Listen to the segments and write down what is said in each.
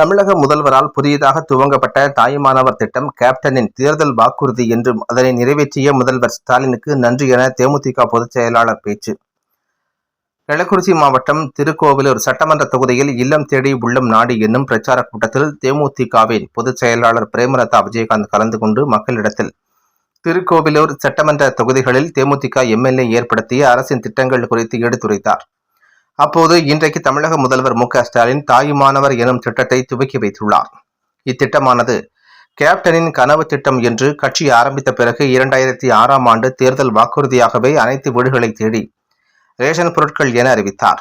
தமிழக முதல்வரால் புதியதாக துவங்கப்பட்ட தாயுமானவர் திட்டம் கேப்டனின் தேர்தல் வாக்குறுதி என்றும் அதனை நிறைவேற்றிய முதல்வர் ஸ்டாலினுக்கு நன்றி என தேமுதிக பொதுச் செயலாளர் பேச்சு. கள்ளக்குறிச்சி மாவட்டம் திருக்கோவிலூர் சட்டமன்ற தொகுதியில் இல்லம் தேடி உள்ளம் நாடு என்னும் பிரச்சார கூட்டத்தில் தேமுதிகவின் பொதுச் செயலாளர் பிரேமலதா விஜயகாந்த் கலந்து கொண்டு மக்களிடத்தில் திருக்கோவிலூர் சட்டமன்ற தொகுதிகளில் தேமுதிக எம்எல்ஏ ஏற்படுத்திய அரசின் திட்டங்கள் குறித்து எடுத்துரைத்தார். அப்போது இன்றைக்கு தமிழக முதல்வர் மு ஸ்டாலின் தாயுமானவர் எனும் திட்டத்தை துவக்கி வைத்துள்ளார். இத்திட்டமானது கேப்டனின் கனவு திட்டம் என்று கட்சி ஆரம்பித்த பிறகு இரண்டாயிரத்தி ஆறாம் ஆண்டு தேர்தல் வாக்குறுதியாகவே அனைத்து வீடுகளை தேடி ரேஷன் பொருட்கள் என அறிவித்தார்.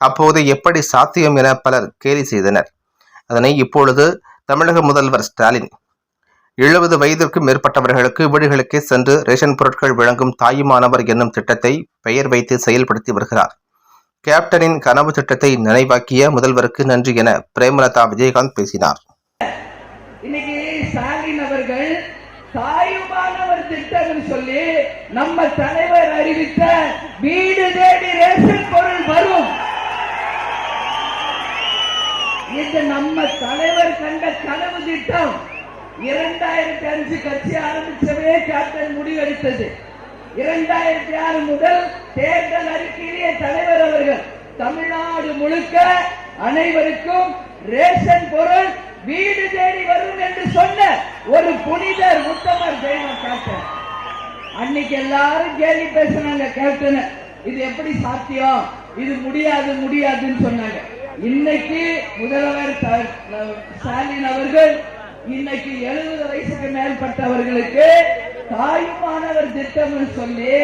அப்போது எப்படி சாத்தியம் என பலர் கேலி செய்தனர். அதனை இப்பொழுது தமிழக முதல்வர் ஸ்டாலின் எழுபது வயதிற்கும் மேற்பட்டவர்களுக்கு வீடுகளுக்கே சென்று ரேஷன் பொருட்கள் வழங்கும் தாயுமானவர் என்னும் திட்டத்தை பெயர் வைத்து செயல்படுத்தி வருகிறார். கேப்டனின் கனவு திட்டத்தை நினைவாக்கிய முதல்வருக்கு நன்றி என பிரேமலதா விஜயகாந்த் பேசினார். இன்னைக்கு ஸ்டாலின் அவர்கள் தாயுமானவர் திட்டம் சொல்லி நம்ம தலைவர் அறிவித்த வீடு தேடி ரேஷன் பொருள் வரும். இது நம்ம தலைவர் கண்ட கனவு திட்டம். இரண்டாயிரத்தி அஞ்சு கட்சி ஆரம்பிச்சவே கேப்டன் முடிவெடுத்தது. இரண்டாயிரத்தி ஆறு முதல் தேர்தல் அறிக்கையிலேயே தலைவர் முழுக்க அனைவருக்கும் ரேஷன் பொருள் வீடு தேடி வரும் என்று சொன்ன ஒரு புனிதர் உத்தமர் தெய்வம் கேப்டன் அன்னைக்கு எல்லாரும் கேள்வி பேசினாங்க கேப்டன் இது எப்படி சாத்தியம்? இது முடியாது முடியாதுன்னு சொன்னாங்க. இன்னைக்கு முதல்வர் ஸ்டாலின் அவர்கள் இன்னைக்கு எழுபது வயசுக்கு மேற்பட்டவர்களுக்கு தாயுமானவர் திட்டம்னு சொல்லி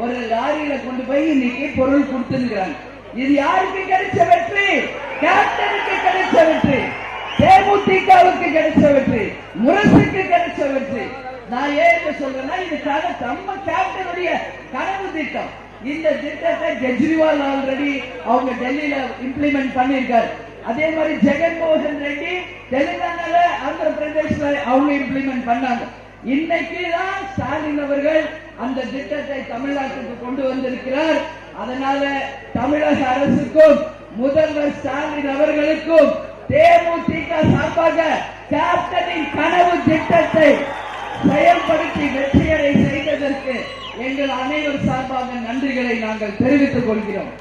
ஒரு லாரியில கொண்டு போய் இன்னைக்கு பொருள் கொடுத்துருக்கிறாங்க இது யாருக்கு கிடைச்ச வெற்றி? கேப்டனுக்கு கிடைச்ச வெற்றி. தேமுதிகவுக்கு கிடைச்ச வெற்றி. முரசுக்கு கிடைச்ச வெற்றி. நான் ஏன் சொல்றேன்னா இது கன- நம்ம கேப்டனுடைய கனவு திட்டம். இந்த திட்டத்தை கெஜ்ரிவால் ஆல்ரெடி அவங்க டெல்லியில இம்ப்ளிமெண்ட் பண்ணியிருக்காரு. அதே மாதிரி ஜெகன்மோகன் ரெட்டி தெலுங்கானால ஆந்திர பிரதேஷ்ல அவங்க இம்ப்ளிமெண்ட் பண்ணாங்க. இன்னைக்கு தான் ஸ்டாலின் அவர்கள் அந்த திட்டத்தை தமிழ்நாட்டுக்கு கொண்டு வந்திருக்கிறார். அதனால தமிழக அரசுக்கும் முதல்வர் ஸ்டாலின் அவர்களுக்கும் தேமுதிக சார்பாக கேப்டனின் கனவு திட்டத்தை செயல்படுத்தி வெற்றியடை செய்ததற்கு எங்கள் அனைவர் சார்பாக நன்றிகளை நாங்கள் தெரிவித்துக் கொள்கிறோம்.